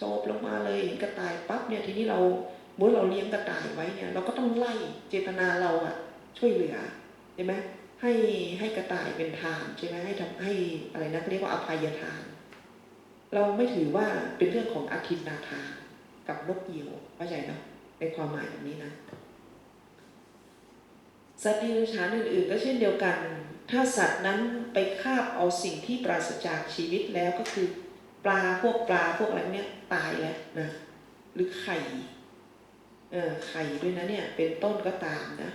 โซบลงมาเลยเห็นกระต่ายปั๊บเนี่ยทีนี้เราเมื่อเราเลี้ยงกระต่ายไว้เนี่ยเราก็ต้องไล่เจตนาเราอะช่วยเหลือใช่ไหมให้ให้กระต่ายเป็นทานใช่ไหมให้ทำให้อะไรนะเรียกว่าอภัยทาน เราไม่ถือว่าเป็นเรื่องของอาทินนาทานกับนกเหยี่ยวเข้าใจเนาะในความหมายแบบนี้นะสัตว์ดิรัจฉานอื่นๆ ก็เช่นเดียวกัน ถ้าสัตว์นั้นไปคาบเอาสิ่งที่ปราศจากชีวิตแล้วก็คือ ปลาพวกปลาพวกอะไรเนี้ยตายแล้วนะหรือไข่เออไข่ด้วยนะเนี่ยเป็นต้นก็ตามนะ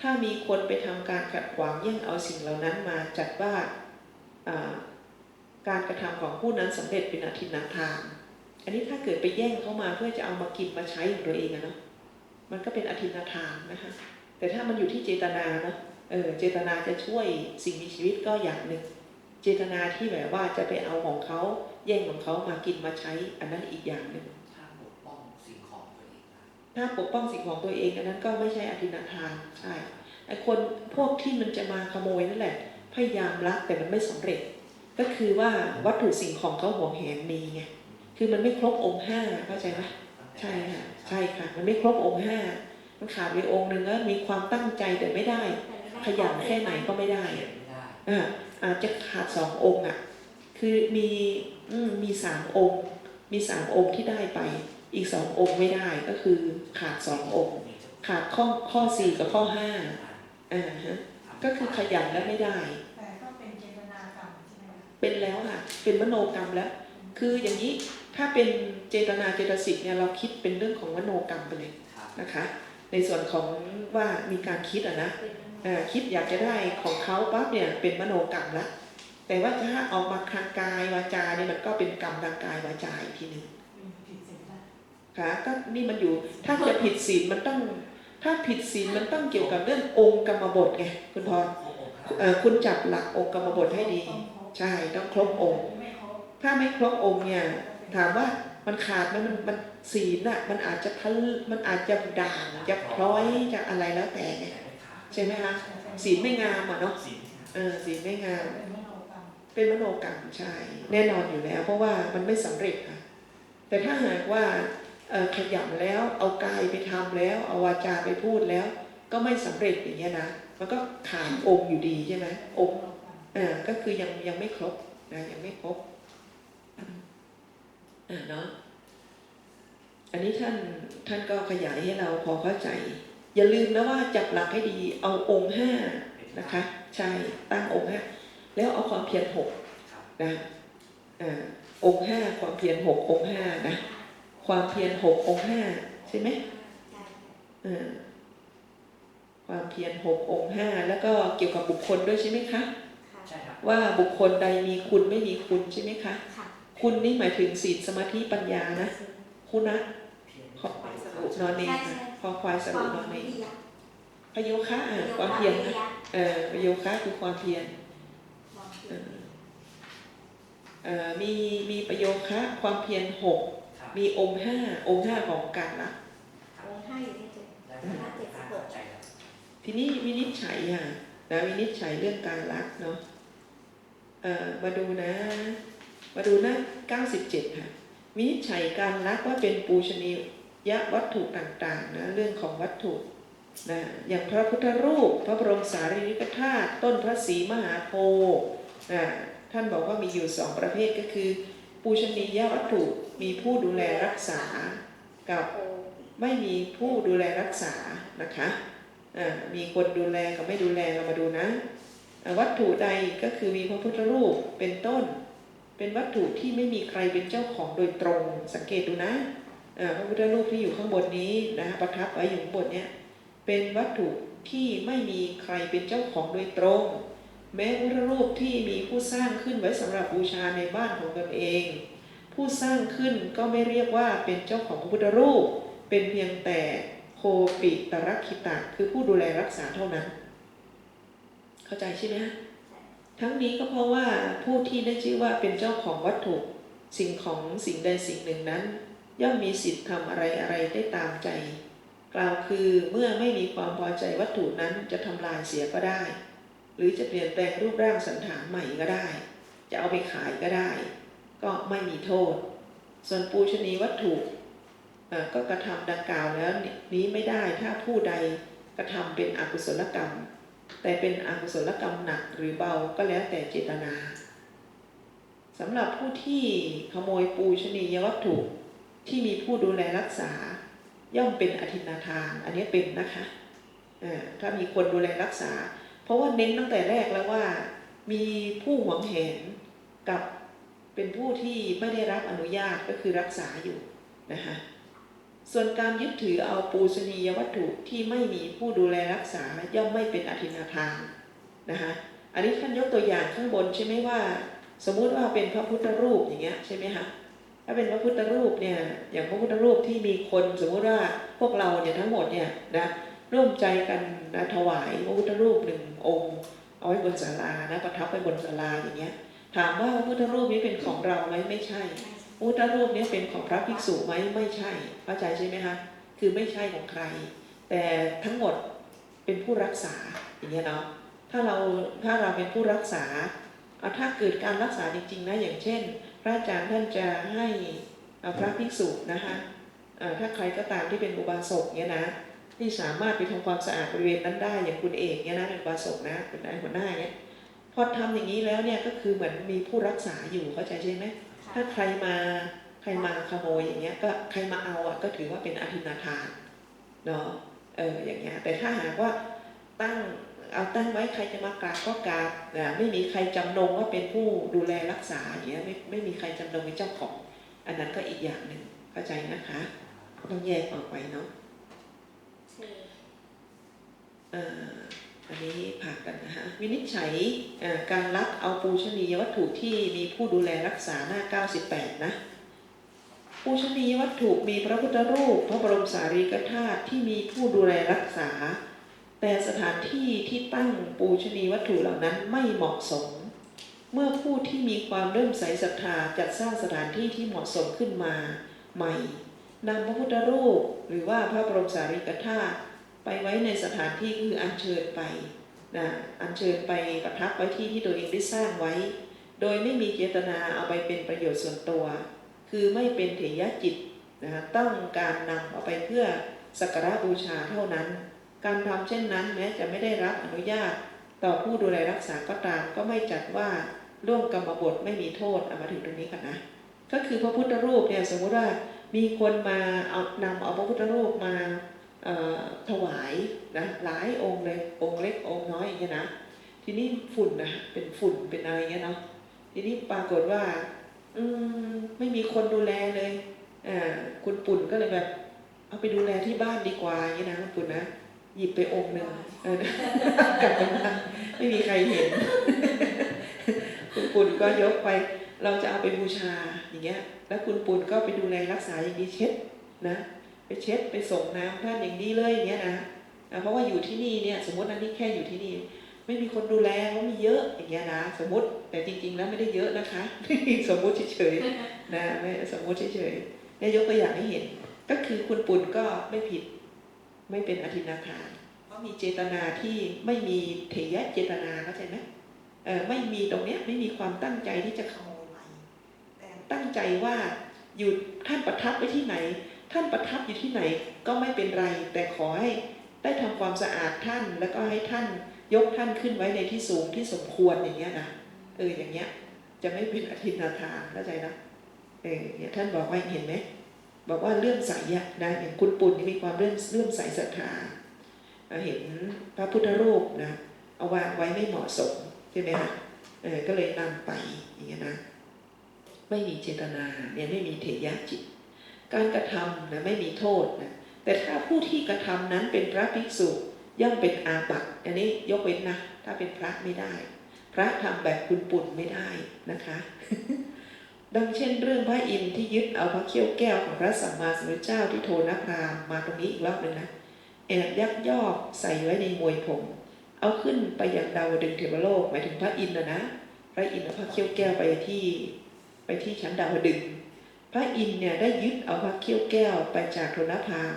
ถ้ามีคนไปทำการขัดขวางแย่งเอาสิ่งเหล่านั้นมาจัดว่าการกระทำของผู้นั้นสำเร็จเป็นอธินาทาน อันนี้ถ้าเกิดไปแย่งเขามาเพื่อจะเอามากินมาใช้ของตัวเองอะเนาะมันก็เป็นอธินาทานนะคะแต่ถ้ามันอยู่ที่เจตนาเนาะเออเจตนาจะช่วยสิ่งมีชีวิตก็อย่างหนึ่ง เจตนาที่แบบว่าจะไปเอาของเขา แย่งของเขามากินมาใช้อันนั้นอีกอย่างหนึ่งถ้าปกป้องสิ่งของตัวเองนะถ้าปกป้องสิ่งของตัวเองอันนั้นก็ไม่ใช่อธินาทานใช่ไอ้คนพวกที่มันจะมาขโมยนั่นแหละ พยายามรักแต่มันไม่สำเร็จ ก็คือว่าวัตถุสิ่งของเขาหวงแหนมีไงคือมันไม่ครบองค์ห้าเข้าใจไหมใช่ค่ะใช่ค่ะ มันไม่ครบองค์ห้ามันขาดไปองค์หนึ่งแล้วมีความตั้งใจแต่ไม่ได้ ขยันแค่ไหนก็ไม่ได้เขียนไม่ได้อ่าอาจจะขาดสององค์อะ คือมี อืมมีสามองค์ มีสามองค์ที่ได้ไป อีกสององค์ไม่ได้ก็คือขาดสององค์ ขาดข้อข้อสี่กับข้อห้าอ่าฮะก็คือขยันแล้วไม่ได้แต่ก็เป็นเจตนากรรมใช่ไหมคะเป็นแล้วค่ะ เป็นมโนกรรมแล้ว คืออย่างนี้ถ้าเป็นเจตนาเจตสิกเนี่ยเราคิดเป็นเรื่องของมโนกรรมไปเลยครับนะคะ ในส่วนของว่ามีการคิดอะนะเอ่อคิดอยากจะได้ของเขาปั๊บเนี่ยเป็นมโนกรรมละ แต่ว่าถ้าออกมาทางกายวาจาเนี่ยมันก็เป็นกรรมทางกายวาจาอีกทีหนึ่งอืมผิดศีลละค่ะก็นี่มันอยู่ถ้าจะผิดศีลมันต้อง ถ้าผิดศีลมันต้องเกี่ยวกับเรื่ององค์กรรมบทไงคุณพรเอ่อคุณจับหลักองค์กรรมบทให้ดีต้องครบใช่ต้องครบองค์ไม่ครบถ้าไม่ครบองค์เนี่ย ถามว่ามันขาดมันมันมันศีลน่ะมันอาจจะทะลมันอาจจะด่างจะพร้อยจะอะไรแล้วแต่ไงแต่ไม่ขาดใช่ไหมคะศีลไม่งามอะเนาะสิ่งเออศีลไม่งาม เป็นมโนกรรมใช่แน่นอนอยู่แล้ว เพราะว่ามันไม่สำเร็จค่ะ แต่ถ้าหากว่าขยันแล้วเอากายไปทำแล้วเอาวาจาไปพูดแล้ว ก็ไม่สำเร็จอย่างเงี้ยนะมันก็ขาดองค์อยู่ดีใช่ไหมองค์อ่าก็คือยังยังไม่ครบนะยังไม่ครบอ่าเนาะอันนี้ท่านท่านก็ขยายให้เราพอเข้าใจ อย่าลืมนะว่าจับหลักให้ดีเอาองค์ห้านะคะ ใช่ตั้งองค์ห้า แล้วเอาความเพียรหกครับนะอ่าองค์ห้าความเพียรหกองค์ห้านะความเพียรหกองค์ห้าใช่ไหมอ่าความเพียรหกองค์ห้าแล้วก็เกี่ยวกับบุคคลด้วยใช่ไหมคะใช่ครับว่าบุคคลใดมีคุณไม่มีคุณใช่ไหมคะค่ะคุณนี่หมายถึงศีลสมาธิปัญญานะ คุณนะเพียงขอสรุปนอนเองใช่นะใช่พอควายสควารุมปนอนเอวิงริยะพโยคะอะโยความคะเพียรวินะริยะเออพโยคะคือความเพียร ความเพี เอย ร อเอ่อ มีมีประโยคะความเพียรหกครับมีองค์ห้าองค์ห้าของการละองค์ห้าอยู่ที่เจ็ดได้คณะเจ็ดสิบหกใจแล้วทีนี้วินิจฉัยอะนะวินิจฉัยเรื่องการละเนาะเอ่อมาดูนะ มาดูหน้า97 ค่ะ วินิจฉัยการละว่าเป็นปูชนียวัตถุต่างๆนะเรื่องของวัตถุนะอย่างพระพุทธรูป พระบรมสารีริกธาตุต้นพระศรีมหาโพธิ์นะ ท่านบอกว่ามีอยู่สองประเภทก็คือ ปูชนียวัตถุมีผู้ดูแลรักษา กับไม่มีผู้ดูแลรักษานะคะมีคนดูแลกับไม่ดูแลเรามาดูนะ วัตถุใดก็คือมีพระพุทธรูปเป็นต้น เป็นวัตถุที่ไม่มีใครเป็นเจ้าของโดยตรง สังเกตดูนะพระพุทธรูปที่อยู่ข้างบนนี้นะประทับไว้อยู่ข้างบนเนี้ยเป็นวัตถุที่ไม่มีใครเป็นเจ้าของโดยตรง แม้พระพุรูปที่มีผู้สร้างขึ้นไว้สำหรับบูชาในบ้านของตนเอง ผู้สร้างขึ้นก็ไม่เรียกว่าเป็นเจ้าของพระพุทธรูป เป็นเพียงแต่โคปิตรคิตะ คือผู้ดูแลรักษาเท่านั้น เข้าใจใช่ไหมฮะทั้งนี้ก็เพราะว่าผู้ที่ได้ชื่อว่าเป็นเจ้าของวัตถุสิ่งของสิ่งใดสิ่งหนึ่งนั้น ย่อมมีสิทธิ์ทำอะไรอะไรได้ตามใจ กล่าวคือเมื่อไม่มีความพอใจวัตถุนั้นจะทำลายเสียก็ได้ หรือจะเปลี่ยนแปลงรูปร่างสันฐานใหม่ก็ได้ จะเอาไปขายก็ได้ ก็ไม่มีโทษ ส่วนปูชนีวัตถุก็กระทำดังกล่าวแล้วนี้ไม่ได้ถ้าผู้ใดกระทำเป็นอกุศลกรรม แต่เป็นอกุศลกรรมหนักหรือเบาก็แล้วแต่เจตนาสำหรับผู้ที่ขโมยปูชนียวัตถุที่มีผู้ดูแลรักษา ย่อมเป็นอธินาทาน อันนี้เป็นนะคะถ้ามีคนดูแลรักษา เพราะว่าเน้นตั้งแต่แรกแล้วว่า มีผู้หวงแหนกับเป็นผู้ที่ไม่ได้รับอนุญาตก็คือรักษาอยู่นะคะส่วนการยึดถือเอาปูชนียวัตถุที่ไม่มีผู้ดูแลรักษาย่อมไม่เป็นอธินาทานนะคะอันนี้ท่านยกตัวอย่างข้างบนใช่ไหมว่า สมมุติว่าเป็นพระพุทธรูปอย่างเงี้ยใช่ไหมคะถ้าเป็นพระพุทธรูปเนี่ยอย่างพระพุทธรูปที่มีคนสมมุติว่าพวกเราเนี่ยทั้งหมดเนี่ยนะ ร่วมใจกันนะถวายพระพุทธรูปหนึ่งองค์ เอาไว้บนศาลานะประทับไว้บนศาลาอย่างเงี้ย ถามว่าพระพุทธรูปนี้เป็นของเราไหมไม่ใช่พระพุทธรูปนี้เป็นของพระภิกษุไหมไม่ใช่เข้าใจใช่ไหมคะคือไม่ใช่ของใคร แต่ทั้งหมดเป็นผู้รักษาอย่างเงี้ยเนาะถ้าเราถ้าเราเป็นผู้รักษาเอาถ้าเกิดการรักษาจริงๆนะอย่างเช่น พระอาจารย์ท่านจะให้พระภิกษุนะคะถ้าใครก็ตามที่เป็นอุบาสกเนี่ยนะ ที่สามารถไปทำความสะอาดบริเวณนั้นได้อย่างคุณเอกเนี่ยนะเป็นอุบาสกนะเป็นนายหัวหน้าเนี่ยพอทำอย่างนี้แล้วเนี่ยก็คือเหมือนมีผู้รักษาอยู่เข้าใจใช่ไหมถ้าใครมาใครมาขโมยอย่างเงี้ยก็ใครมาเอาอะก็ถือว่าเป็นอธินาทานเนาะเอออย่างเงี้ยแต่ถ้าหากว่าตั้งเอาตั้งไว้ใครจะมากราบก็กราบนะไม่มีใครจำนงว่าเป็นผู้ดูแลรักษาอย่างเงี้ยไม่ไม่มีใครจำนงเป็นเจ้าของ อันนั้นก็อีกอย่างหนึ่งเข้าใจนะคะ ต้องแยกออกไปเนาะสี่เอันนี้ผ่านกันนะฮะวินิจฉัยการรับเอาปูชนียวัตถุที่มีผู้ดูแลรักษาหน้า 98 นะปูชนียวัตถุมีพระพุทธรูป พระบรมสารีริกธาตุที่มีผู้ดูแลรักษา แต่สถานที่ที่ตั้งปูชนียวัตถุเหล่านั้นไม่เหมาะสม เมื่อผู้ที่มีความเริ่มใสศรัทธาจัดสร้างสถานที่ที่เหมาะสมขึ้นมาใหม่นำพระพุทธรูป หรือว่าพระบรมสารีริกธาตุ ไปไว้ในสถานที่คืออัญเชิญไปนะอัญเชิญไปประทับไว้ที่ที่ตัวเองได้สร้างไว้ โดยไม่มีเจตนาเอาไปเป็นประโยชน์ส่วนตัว คือไม่เป็นเถยจิตนะต้องการนำเอาไปเพื่อสักการะบูชาเท่านั้น การทำเช่นนั้นแม้จะไม่ได้รับอนุญาต ต่อผู้ดูแลรักษาก็ตามก็ไม่จัดว่าร่วมกรรมบทไม่มีโทษเอามาถึงตรงนี้กันนะ ก็คือพระพุทธรูปเนี่ยสมมติว่ามีคนมาเอานำเอาพระพุทธรูปมา ถวายนะหลายองค์เลยองค์เล็กองค์น้อยอย่างเงี้ยนะทีนี้ฝุ่นนะเป็นฝุ่นเป็นอะไรเงี้ยเนาะทีนี้ปรากฏว่า อืมไม่มีคนดูแลเลยอ่าคุณปุ่นก็เลยแบบ เอาไปดูแลที่บ้านดีกว่าอย่างเงี้ยนะคุณปุ่นนะหยิบไปองค์หนึ่งกลับมาไม่มีใครเห็น คุณปุ่นก็ยกไป เราจะเอาไปบูชาอย่างเงี้ย แล้วคุณปุ่นก็ไปดูแลรักษาอย่างดีเช็ดนะ เช็ดไปส่งน้ำท่านอย่างดีเลยอย่างเงี้ยนะเพราะว่าอยู่ที่นี่เนี่ยสมมติอันนี้แค่อยู่ที่นี่ ไม่มีคนดูแลเขามีเยอะอย่างเงี้ยนะสมมติแต่จริง ๆ แล้วไม่ได้เยอะนะคะสมมติเฉยๆนะไม่สมมติเฉยๆเนี่ยยกตัวอย่างให้เห็น ก็คือคุณปุณก็ไม่ผิดไม่เป็นอธินาทานเพราะมีเจตนาที่ไม่มีเถยะเจตนาเข้าใจไหมเออไม่มีตรงเนี้ยไม่มีความตั้งใจที่จะขโมยไปแต่ตั้งใจว่าอยู่ท่านประทับไว้ที่ไหน ท่านประทับอยู่ที่ไหนก็ไม่เป็นไร แต่ขอให้ได้ทำความสะอาดท่านแล้วก็ให้ท่านยกท่านขึ้นไว้ในที่สูงที่สมควรอย่างเงี้ยนะเอออย่างเงี้ย จะไม่เป็นอธินาทานเข้าใจนะเออเนี่ยท่านบอกว่าเห็นไหมบอกว่าเลื่อมใสอะนะอย่างคุณปุ่นนี่มีความเลื่อมเลื่อมใสศรัทธาอ่าเห็นพระพุทธรูปนะเอาวางไว้ไม่เหมาะสมใช่ไหมคะเออก็เลยนำไปอย่างเงี้ยนะไม่มีเจตนาเนี่ยไม่มีเถยะจิต การกระทำนะไม่มีโทษนะแต่ถ้าผู้ที่กระทำนั้นเป็นพระภิกษุย่อมเป็นอาบัติอันนี้ยกเว้นนะถ้าเป็นพระไม่ได้ พระทำแบบคุณปุ่นไม่ได้นะคะ ดังเช่นเรื่องพระอินทร์ที่ยึดเอาพระเขี้ยวแก้วของพระสัมมาสัมพุทธเจ้าที่โทนพรามมาตรงนี้อีกรอบหนึ่งนะแอบยักยอกใส่ไว้ในมวยผม เอาขึ้นไปยังดาวดึงเทวโลกหมายถึงพระอินทร์นะนะพระอินทร์เอาพระเขี้ยวแก้วไปที่ ไปที่ชั้นดาวดึง พระอินทร์เนี่ยได้ยึดเอาพระเขี้ยวแก้วไปจากโทนพาม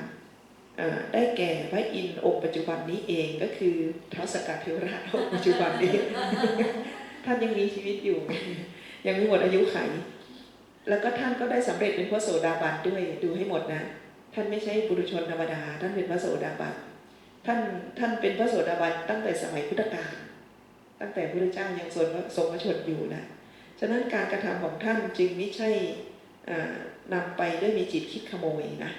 ได้แก่พระอินทร์องค์ปัจจุบันนี้เองก็คือท้าวสกัดเทวราชองค์ปัจจุบันนี้ท่านยังมีชีวิตอยู่ ยังไม่หมดอายุไข แล้วก็ท่านก็ได้สำเร็จเป็นพระโสดาบันด้วยดูให้หมดนะ ท่านไม่ใช่ปุถุชนธรรมดา ท่านเป็นพระโสดาบันท่านท่านเป็นพระโสดาบันตั้งแต่สมัยพุทธกาลตั้งแต่พระเจ้ายังทรงทรงพระชนอยู่นะฉะนั้นการกระทำของท่านจึงไม่ใช่ นำไปด้วยมีจิตคิดขโมยนะ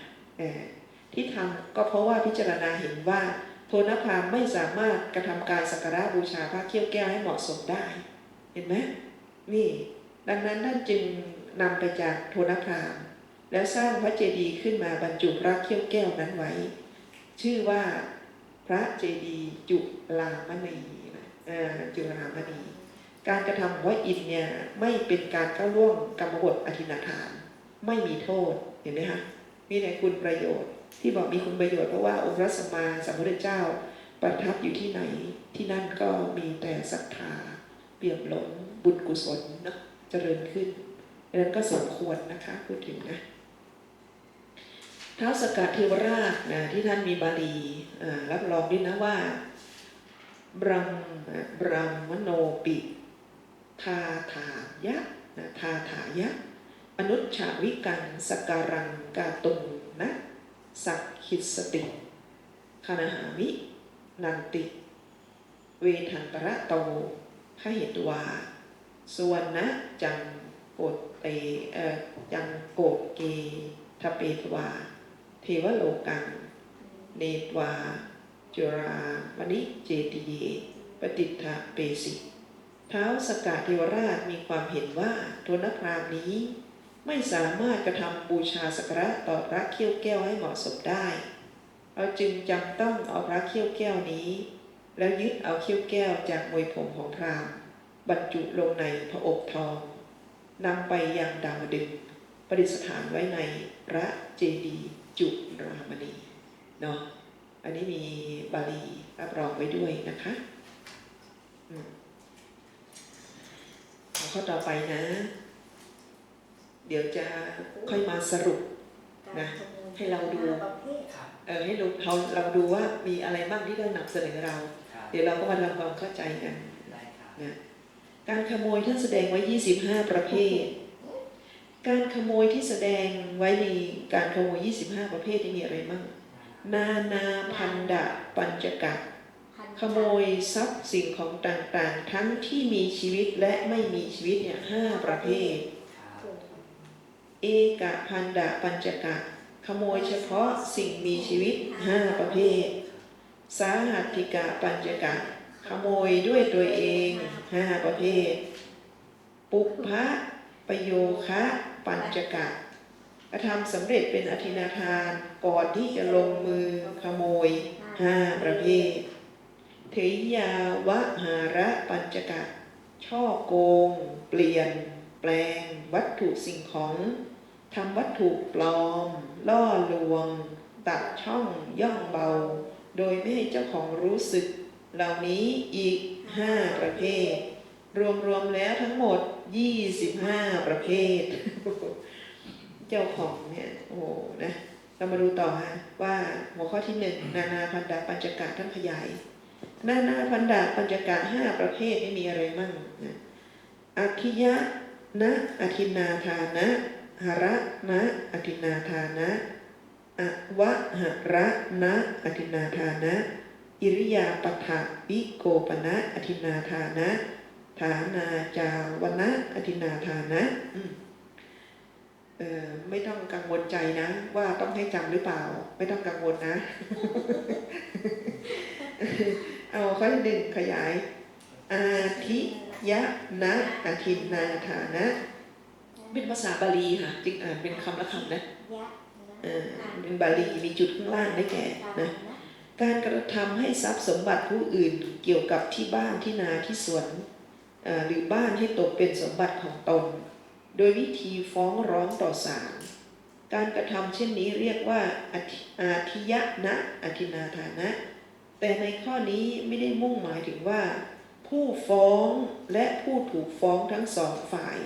ที่ทำก็เพราะว่าพิจารณาเห็นว่า โทนพามไม่สามารถกระทำการสักการะบูชาพระเขี้ยวแก้วให้เหมาะสมได้ เห็นไหมนี่ดังนั้นท่านจึงนำไปจากโทนพามแล้วสร้างพระเจดีย์ขึ้นมาบรรจุพระเขี้ยวแก้วนั้นไว้ ชื่อว่าพระเจดีย์จุลามณีนะเอ่อจุลามณีการกระทำของพระอินเนี่ยไม่เป็นการก้าวล่วงกรรมบทอธินาทาน ไม่มีโทษเห็นไหมคะมีแต่คุณประโยชน์ ที่บอกมีคุณประโยชน์เพราะว่าองค์พระสัมมาสัมพุทธเจ้าประทับอยู่ที่ไหน ที่นั่นก็มีแต่ศรัทธาเปี่ยมล้นบุญกุศลเนาะเจริญขึ้นดังนั้นก็สมควรนะคะพูดถึงนะท้าวสกัดเทวราชนะที่ท่านมีบาลีรับรองด้วยนะว่าบรัมบรัมมโนปิทาถายะนะทาถายะ อนุชชาวิกันสการังกาตุงนะสักขิสติคานาหามิ นันติ เวทันตระโตพระเหตุวาสวนนะจังโกดเตเออจังโกเกทเปตวา เทวโลกัง เนตวา จุรามณิเจติเยปฏิทธะเปสิ เท้าสกาเทวราชมีความเห็นว่าโทนพรามนี้ ไม่สามารถกระทำบูชาสักการะต่อพระเขี้ยวแก้วให้เหมาะสมได้เราจึงจำต้องเอาพระเขี้ยวแก้วนี้ แล้วยึดเอาเขี้ยวแก้วจากมวยผมของพราหมณ์บรรจุลงในพระอบทองนำไปยังดาวดึงประดิษฐานไว้ในพระเจดีย์จุรามณีเนาะอันนี้มีบาลีรับรองไว้ด้วยนะคะอืมเอาข้อต่อไปนะ เดี๋ยวจะค่อยมาสรุปนะให้เราดูประเภทครับเออให้เราเราเราดูว่ามีอะไรบ้างที่ได้นำเสนอเราครับเดี๋ยวเราก็มาทำความเข้าใจกันได้ครับนะการขโมยท่านแสดงไว้ 25 ประเภท การขโมยที่แสดงไว้ในการขโมย 25 ประเภทที่มีอะไรบ้างนานาพันดะปัญจกะพันขโมยทรัพย์สิ่งของต่างๆ ทั้งที่มีชีวิตและไม่มีชีวิตเนี่ยห้าประเภทครับถูก เอกพันดะปัญจกะ ขโมยเฉพาะสิ่งมีชีวิตห้าประเภท สาหัติกะปัญจกะ ขโมยด้วยตัวเองห้าประเภท ปุพะประโยคะปัญจกะกระทำสำเร็จเป็นอธินาทานก่อนที่จะลงมือขโมยห้าประเภทเทยาวะหาระปัญจกะ ช่อโกง เปลี่ยน ลง วัตถุสิ่งของทำวัตถุปลอม ล่อลวงตัดช่องย่องเบา โดยไม่ให้เจ้าของรู้สึก เหล่านี้อีก 5 ประเภท รวมๆแล้วทั้งหมด 25 ประเภท เจ้าของเนี่ยโอ้โหนะเรามาดูต่อฮะว่าหัวข้อที่หนึ่งนานาพันดาปัญจกะท่านขยาย นานาพันดาปัญจกะห้าประเภทไม่มีอะไรมั่งนะอคิยะ นะอธินาทานะหระนะอธินาทานะอวะหระนะอธินาทานะ อิริยาปถะวิโกปนะอธินาทานะฐานาจาวนะอธินาทานะเออไม่ต้องกังวลใจนะ ว่าต้องให้จำหรือเปล่า ไม่ต้องกังวลนะ เอาข้อที่หนึ่งขยาย อาทิ ยะนะอธินาทานะ เป็นภาษาบาลีค่ะจึงอ่านเป็นคำละคำนะยะเออเป็นบาลีมีจุดข้างล่างได้แก่นะการกระทำให้ทรัพย์สมบัติผู้อื่นเกี่ยวกับที่บ้านที่นาที่สวนเอ่อหรือบ้านให้ตกเป็นสมบัติของตน โดยวิธีฟ้องร้องต่อศาลการกระทำเช่นนี้เรียกว่าอธิอาทิยะนะอธินาทานะ แต่ในข้อนี้ไม่ได้มุ่งหมายถึงว่า ผู้ฟ้องและผู้ถูกฟ้องทั้งสองฝ่าย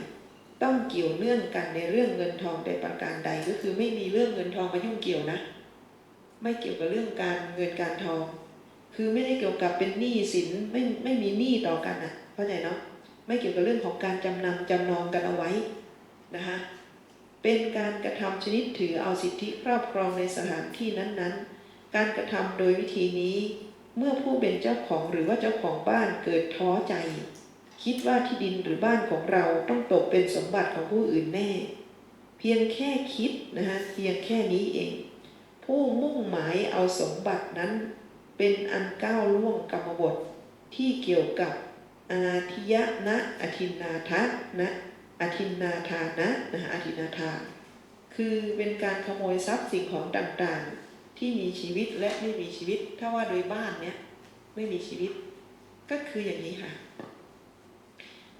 ต้องเกี่ยวเนื่องกันในเรื่องเงินทองแต่ประการใดก็คือไม่มีเรื่องเงินทองมายุ่งเกี่ยวนะ ไม่เกี่ยวกับเรื่องการเงินการทอง คือไม่ได้เกี่ยวกับเป็นหนี้สินไม่ไม่มีหนี้ต่อกันอะเข้าใจเนาะไม่เกี่ยวกับเรื่องของการจำนำจำนองกันเอาไว้นะคะเป็นการกระทำชนิดถือเอาสิทธิครอบครองในสถานที่นั้นๆ การกระทำโดยวิธีนี้ เมื่อผู้เป็นเจ้าของหรือว่าเจ้าของบ้านเกิดท้อใจ คิดว่าที่ดินหรือบ้านของเราต้องตกเป็นสมบัติของผู้อื่นแน่ เพียงแค่คิดนะฮะเพียงแค่นี้เอง ผู้มุ่งหมายเอาสมบัตินั้น เป็นอันก้าวล่วงกรรมบทที่เกี่ยวกับอาทิยะนะอธินนาทะนะอธินนาทานะนะฮะอธินนาทา คือเป็นการขโมยทรัพย์สิ่งของต่างๆ ที่มีชีวิตและไม่มีชีวิต ถ้าว่าโดยบ้านเนี้ยไม่มีชีวิต ก็คืออย่างนี้ค่ะ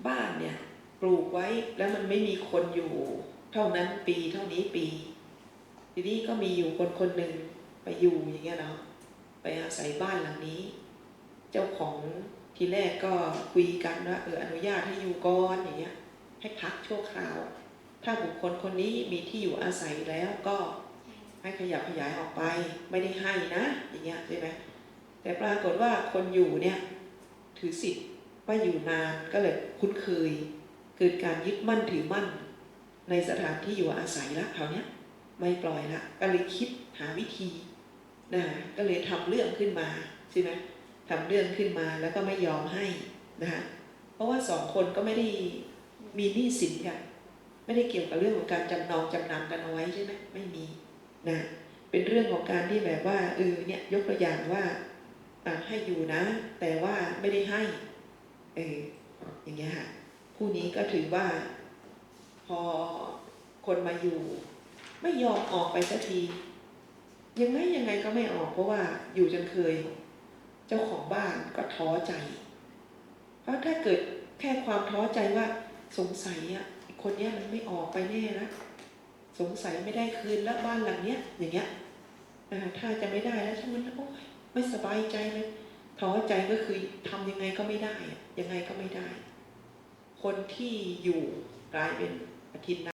บ้านเนี่ยปลูกไว้แล้วมันไม่มีคนอยู่ เท่านั้นปีเท่านี้ปี ทีนี้ก็มีอยู่คนคนหนึ่งไปอยู่อย่างเงี้ยเนาะไปอาศัยบ้านหลังนี้ เจ้าของทีแรกก็คุยกันว่าเอออนุญาตให้อยู่ก่อนอย่างเงี้ยให้พักชั่วคราว ถ้าบุคคลคนนี้มีที่อยู่อาศัยแล้วก็ ให้ขยับขยายออกไป ไม่ได้ให้นะอย่างเงี้ยใช่ไหมแต่ปรากฏว่าคนอยู่เนี่ยถือสิทธิ์ว่าอยู่นานก็เลยคุ้นเคย เกิดการยึดมั่นถือมั่น ในสถานที่อยู่อาศัยละคราวเนี้ยไม่ปล่อยละก็เลยคิดหาวิธีนะก็เลยทำเรื่องขึ้นมาใช่ไหมทำเรื่องขึ้นมาแล้วก็ไม่ยอมให้นะคะเพราะว่าสองคนก็ไม่ได้มีหนี้สินกันไม่ได้เกี่ยวกับเรื่องของการจำนองจำนำกันเอาไว้ใช่ไหมไม่มี นะเป็นเรื่องของการที่แบบว่าเออเนี่ยยกตัวอย่างว่าอะให้อยู่นะ แต่ว่าไม่ได้ให้เอออย่างเงี้ยค่ะผู้นี้ก็ถือว่า พอคนมาอยู่ ไม่ยอมออกไปสักทียังไงยังไงก็ไม่ออกเพราะว่าอยู่จนเคย เจ้าของบ้านก็ท้อใจ เพราะถ้าเกิดแค่ความท้อใจว่าสงสัยอะคนเนี้ยมันไม่ออกไปแน่ละ สงสัยไม่ได้คืนแล้วบ้านหลังเนี้ย อย่างเงี้ยถ้าจะไม่ได้แล้วฉันมันโอ้ยไม่สบายใจเลยท้อใจก็คือทำยังไงก็ไม่ได้ยังไงก็ไม่ได้ คนที่อยู่กลายเป็นอาทิตย์